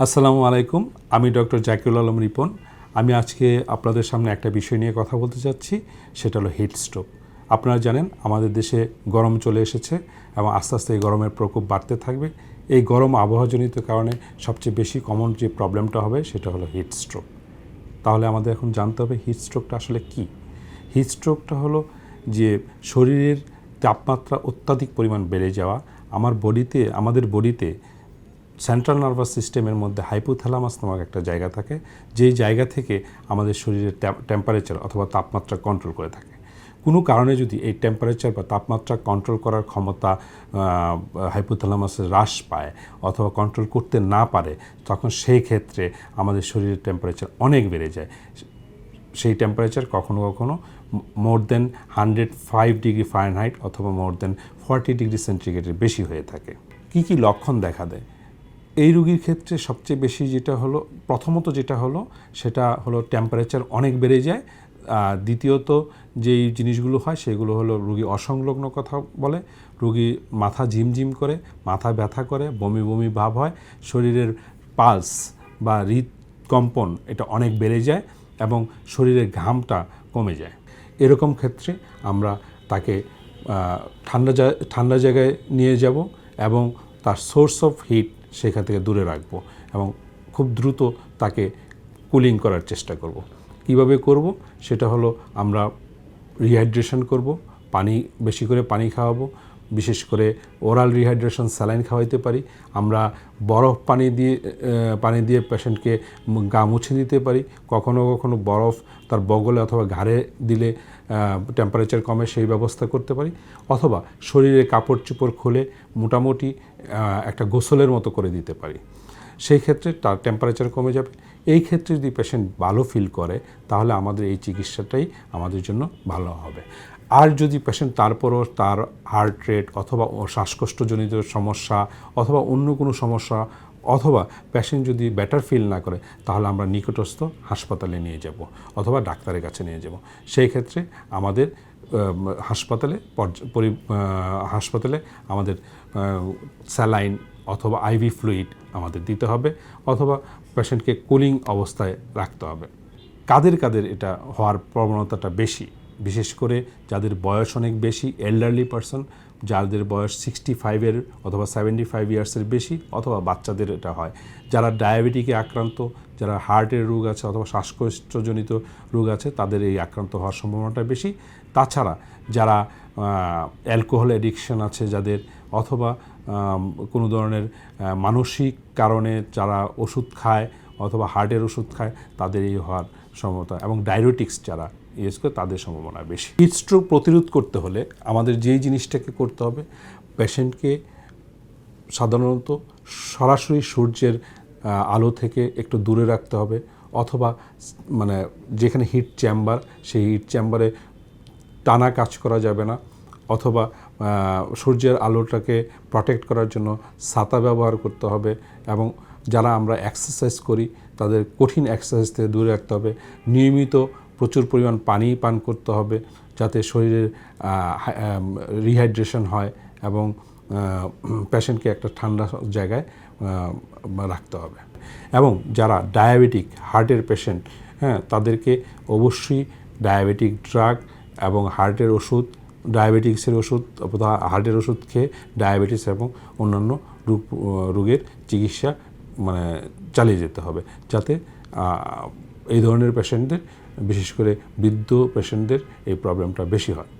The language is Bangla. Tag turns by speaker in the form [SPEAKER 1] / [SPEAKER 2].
[SPEAKER 1] আসসালামু আলাইকুম, আমি ডক্টর জাকিরুল আলম রিপন। আমি আজকে আপনাদের সামনে একটা বিষয় নিয়ে কথা বলতে চাচ্ছি সেটা হলো হিট স্ট্রোক আপনারা জানেন, আমাদের দেশে গরম চলে এসেছে এবং আস্তে আস্তে এই গরমের প্রকোপ বাড়তে থাকবে। এই গরম আবহাওয়াজনিত কারণে সবচেয়ে বেশি কমন যে প্রবলেমটা হবে, সেটা হলো হিট স্ট্রোক তাহলে আমাদের এখন জানতে হবে হিট স্ট্রোকটা আসলে কী? হিট স্ট্রোকটা হলো যে শরীরের তাপমাত্রা অত্যাধিক পরিমাণ বেড়ে যাওয়া। আমার বডিতে আমাদের বডিতে সেন্ট্রাল নার্ভাস সিস্টেমের মধ্যে হাইপোথ্যালামাস নামক একটা জায়গা থাকে, যেই জায়গা থেকে আমাদের শরীরের টেম্পারেচার অথবা তাপমাত্রা কন্ট্রোল করে থাকে। কোনো কারণে যদি এই টেম্পারেচার বা তাপমাত্রা কন্ট্রোল করার ক্ষমতা হাইপোথ্যালামাসের হ্রাস পায় অথবা কন্ট্রোল করতে না পারে, তখন সেই ক্ষেত্রে আমাদের শরীরের টেম্পারেচার অনেক বেড়ে যায়। সেই টেম্পারেচার কখনো কখনো more than hundred five degree Fahrenheit অথবা মোর দেন ফর্টি ডিগ্রি সেন্টিগ্রেডের বেশি হয়ে থাকে। কী কী লক্ষণ দেখা দেয়? এই রুগীর ক্ষেত্রে সবচেয়ে বেশি যেটা হলো, প্রথমত যেটা হলো, সেটা হলো টেম্পারেচার অনেক বেড়ে যায়। আর দ্বিতীয়ত যেই জিনিসগুলো হয়, সেগুলো হলো রুগী অসংলগ্ন কথা বলে, রুগী মাথা ঝিমঝিম করে, মাথা ব্যথা করে, বমি বমি ভাব হয়, শরীরের পালস বা হৃদকম্পন এটা অনেক বেড়ে যায় এবং শরীরের ঘামটা কমে যায়। এরকম ক্ষেত্রে আমরা তাকে ঠান্ডা ঠান্ডা জায়গায় নিয়ে যাব এবং তার সোর্স অফ হিট সেখান থেকে দূরে রাখব এবং খুব দ্রুত তাকে কুলিং করার চেষ্টা করব। কীভাবে করব সেটা হলো আমরা রিহাইড্রেশন করব, পানি, বেশি করে পানি খাওয়াবো বিশেষ করে ওরাল রিহাইড্রেশন স্যালাইন খাওয়াইতে পারি। আমরা বরফ পানি দিয়ে পানি দিয়ে পেশেন্টকে গা মুছে দিতে পারি। কখনো কখনো বরফ তার বগলে অথবা ঘাড়ে দিলে টেম্পারেচার কমে সেই ব্যবস্থা করতে পারি। অথবা শরীরে কাপড় চোপড় খুলে মোটামুটি একটা গোসলের মতো করে দিতে পারি। সেই ক্ষেত্রে তার টেম্পারেচার কমে যাবে। এই ক্ষেত্রে যদি পেশেন্ট ভালো ফিল করে, তাহলে আমাদের এই চিকিৎসাটাই আমাদের জন্য ভালো হবে। আর যদি পেশেন্ট তারপরও তার হার্ট রেট অথবা শ্বাসকষ্টজনিত সমস্যা অথবা অন্য কোনো সমস্যা অথবা পেশেন্ট যদি বেটার ফিল না করে, তাহলে আমরা নিকটস্থ হাসপাতালে নিয়ে যাব অথবা ডাক্তারের কাছে নিয়ে যাব। সেই ক্ষেত্রে আমাদের হাসপাতালে হাসপাতালে আমাদের স্যালাইন অথবা আইভি ফ্লুইড আমাদের দিতে হবে অথবা পেশেন্টকে কুলিং অবস্থায় রাখতে হবে। কাদের কাদের এটা হওয়ার প্রবণতাটা বেশি? বিশেষ করে যাদের বয়স অনেক বেশি এল্ডারলি পারসন যাদের বয়স সিক্সটি ফাইভের অথবা সেভেন্টি ফাইভ ইয়ার্সের বেশি অথবা বাচ্চাদের এটা হয়। যারা ডায়াবেটিকে আক্রান্ত, যারা হার্টের রোগ আছে অথবা শ্বাসকষ্টজনিত রোগ আছে, তাদের এই আক্রান্ত হওয়ার সম্ভাবনাটা বেশি। তাছাড়া যারা অ্যালকোহল অ্যাডিকশন আছে যাদের অথবা কোনো ধরনের মানসিক কারণে যারা ওষুধ খায় অথবা হার্টের ওষুধ খায়, তাদের এই হওয়ার সম্ভবতা এবং ডায়বেটিক্স যারা ইউজ করে তাদের সম্ভাবনা বেশি। হিট স্ট্রোক প্রতিরোধ করতে হলে আমাদের যেই জিনিসটাকে করতে হবে পেশেন্টকে সাধারণত সরাসরি সূর্যের আলো থেকে একটু দূরে রাখতে হবে অথবা মানে যেখানে হিট চেম্বার সেই হিট চেম্বারে টানা কাজ করা যাবে না অথবা সূর্যের আলোটাকে প্রটেক্ট করার জন্য ছাতা ব্যবহার করতে হবে এবং যারা আমরা এক্সারসাইজ করি তাদের কঠিন এক্সারসাইজ থেকে দূরে রাখতে হবে। নিয়মিত প্রচুর পরিমাণ পানি পান করতে হবে যাতে শরীরের রিহাইড্রেশন হয় এবং পেশেন্টকে একটা ঠান্ডা জায়গায় রাখতে হবে। এবং যারা ডায়াবেটিক হার্টের পেশেন্ট হ্যাঁ তাদেরকে অবশ্যই ডায়াবেটিক ড্রাগ এবং হার্টের ওষুধ ডায়াবেটিক্সের ওষুধ অথবা হার্টের ওষুধ খেয়ে ডায়াবেটিস এবং অন্যান্য রোগ, রোগের চিকিৎসা মানে চালিয়ে যেতে হবে। যাতে এই ধরনের পেশেন্টদের বিশেষ করে বৃদ্ধ পেশেন্টদের এই প্রবলেমটা বেশি হয়।